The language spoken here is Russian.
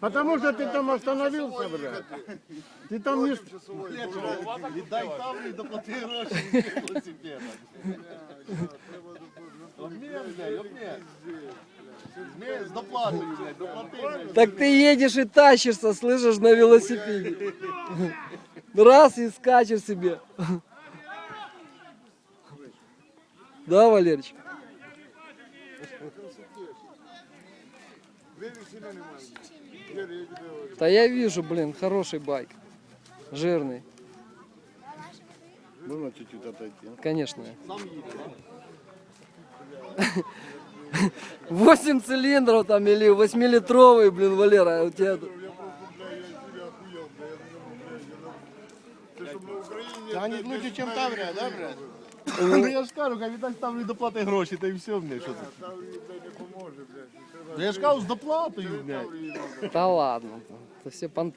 Потому что ты там остановился, блядь. Ты там не... Віддай тавлю і доплати гроші велосипеда. Обмін, блядь, обмін. Змін з доплатою, блядь, доплати, блядь. Так ты едешь и тащишься, слышишь, на велосипеде. Раз и скачешь себе. Да, Валерчик? Да я вижу, блин, хороший байк. Жирный, Было чуть-чуть отойти. конечно. Восемь цилиндров там или восьмилитровый, блин, Валера, а у тебя Тягнет лучше, чем Таврія, да, блядь? Ну я ж кажу, хай віддай ставлю і доплати гроші, та й все, блядь, що це? Ну, Я ж кажу, з доплатою, блядь. Да ладно, это все понты.